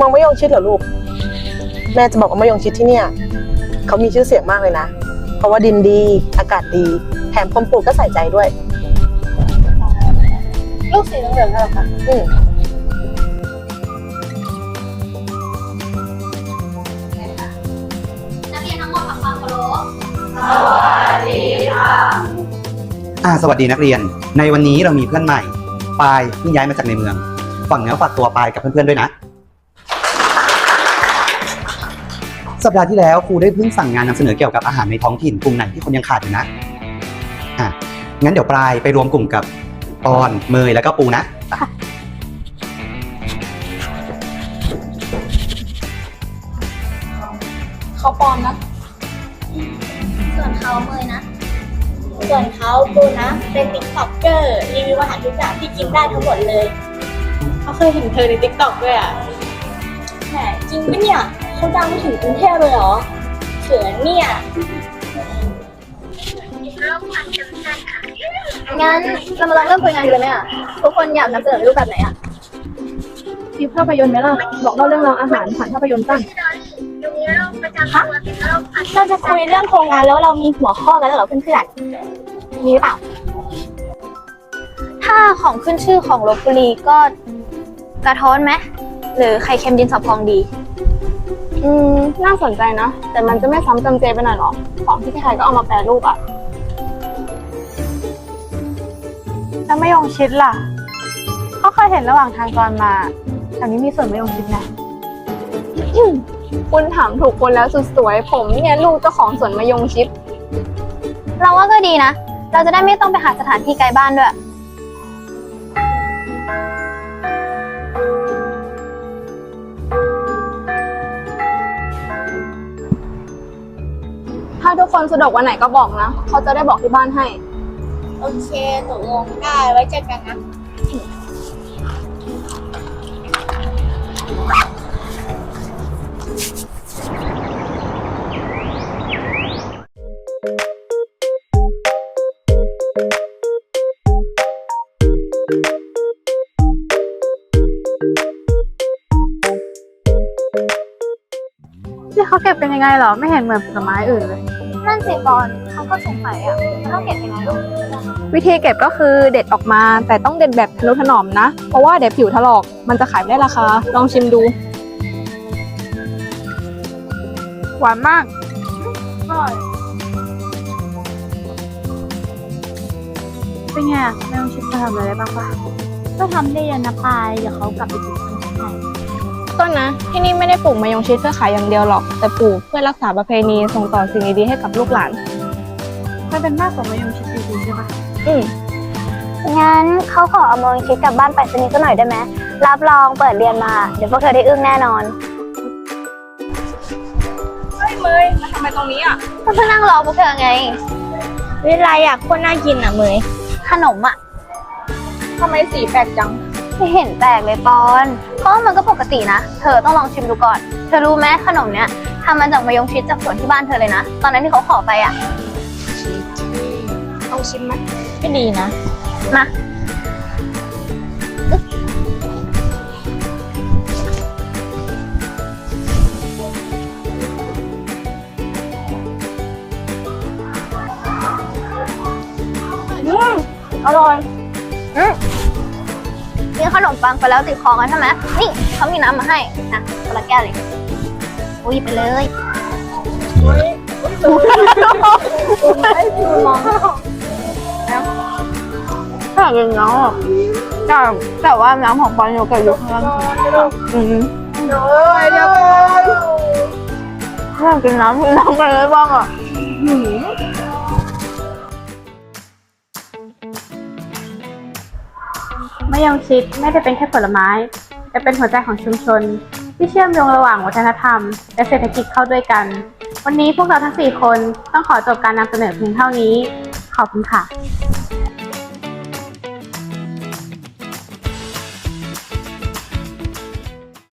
มองมะยงชิดเหรอลูก แม่จะบอกว่ามะยงชิดที่เนี่ยเขามีชื่อเสียงมากเลยนะ เพราะว่าดินดี อากาศดี แถมคนปลูกก็ใส่ใจด้วย ลูกสีเหลืองๆนั่นเหรอคะอืมนักเรียนทั้งหมดทำความเคารพสวัสดีค่ะอ่าสวัสดีนักเรียน ในวันนี้เรามีเพื่อนใหม่ปายเพิ่งย้ายมาจากในเมืองฝากเนื้อฝากตัวปายกับเพื่อนๆด้วยนะ สัปดาห์ที่แล้วครูได้เพิ่งสั่งงานนำเสนอเกี่ยวกับอาหารในท้องถิ่นกลุ่มไหนที่คนยังขาดอยู่นะอะงั้นเดี๋ยวปลายไปรวมกลุ่มกับปอนเมยแล้วก็ปูนะเขาปลอมนะ ส่วนเขาเมยนะ ส่วนเขาปูนะ เป็นติ๊กต็อกเกอร์รีวิวอาหารทุกอย่างที่กินได้ทั้งหมดเลยเขาเคยเห็นเธอในติ๊กต็อกด้วยอะแหมจริงปะเนี่ย เขาดังไปถึงกรุงเทพเลยเหรอเขินเนี่ยงั้นเรามาลองเริ่มคุยงานกันเลยไหมอะทุกคนอยากนำเสนอรูปแบบไหนอะมีภาพยนตร์ไหมล่ะ บอกเล่าเรื่องราวอาหารผ่านภาพยนตร์สั้นเราจะคุยเรื่องโครงงานแล้วเรามีหัวข้อกันแล้วเหรอเพื่อนๆมีหรือเปล่า ถ้าของขึ้นชื่อของลบบุรีก็กระท้อนไหมหรือไข่เค็มดินสอพองดี อืมน่าสนใจนะ แต่มันจะไม่ซ้ำจำเจไปหน่อยหรอ ของที่ใครก็เอามาแปรรูปอะแล้วมะยงชิดล่ะเขาเคยเห็นระหว่างทางตอนมาแถวนี้มีส่วนมะยงชิดไหมคุณถามถูกคนแล้วสุดสวยผมเนี่ยลูกเจ้าของสวนมะยงชิด เราว่าก็ดีนะ เราจะได้ไม่ต้องไปหาสถานที่ไกลบ้านด้วย กคนสะดวกวันไหนก็บอกนะ เขาจะได้บอกที่บ้านให้ โอเคตกลงได้ไว้เจอกันนะ ที่เขาเก็บเป็นยังไงเหรอ ไม่เห็นเหมือนผลไม้อื่นเลย นั่นสิบอลเขาก็สงสัยอะต้องเก็บยังไงหรอวิธีเก็บก็คือเด็ดออกมาแต่ต้องเด็ดแบบทะนุถนอมนะ เพราะว่าเดี๋ยวผิวถลอกมันจะขายไม่ได้ราคา ลองชิมดู หวานมากเป็นไงอะมะยงชิดมาทำอะไรได้บ้างปะก็ทำได้ยันนะปายเดี๋ยวเขากลับไปกินคนที่ไหน ต้นนะ ที่นี่ไม่ได้ปลูกมะยงชิดเพื่อขายอย่างเดียวหรอก แต่ปลูกเพื่อรักษาประเพณีส่งต่อสิ่งดีๆให้กับลูกหลาน มันเป็นมากกว่ามะยงชิดจริงๆใช่ปะอืมงั้นเขาขอเอามองคิดกลับบ้านไปสนิทก็หน่อยได้ไหมรับรองเปิดเรียนมา เดี๋ยวพวกเธอได้อึ้งแน่นอนเฮ้ยเมยมาทำไมตรงนี้อะก็เพื่อนั่งรอพวกเธอไง เวลาอยากคนน่ากินอะเมยขนมอะทำไมสีแปลกจัง ไม่เห็นแปลกเลยปอนเพราะว่ามันก็ปกตินะ เธอต้องลองชิมดูก่อน เธอรู้ไหมขนมเนี้ยทำมาจากมะยงชิดจากสวนที่บ้านเธอเลยนะ ตอนนั้นที่เขาขอไปอะเอาชิมไหมไม่ดีนะ มาอร่อยกิน ขนมปังไปแล้วติดคอกันใช่ไหมนี่เขามีน้ำมาให้นะคนละแก้วเลย อุ้ยไปเลยถ้าเป็นน้ำอะแต่แต่ว่าน้ำของปอนโยเกิร์ตอยู่ข้างล่างอืมถ้ากินน้ำน้ำอะไรบ้างอะะยงชิดไม่ได้เป็นแค่ผลไม้ แต่เป็นหัวใจของชุมชน ที่เชื่อมโยงระหว่างวัฒนธรรม และเศรษฐกิจเข้าด้วยกัน วันนี้พวกเราทั้ง 4 คนต้องขอจบการนำเสนอเพียงเท่านี้ ขอบคุณค่ะ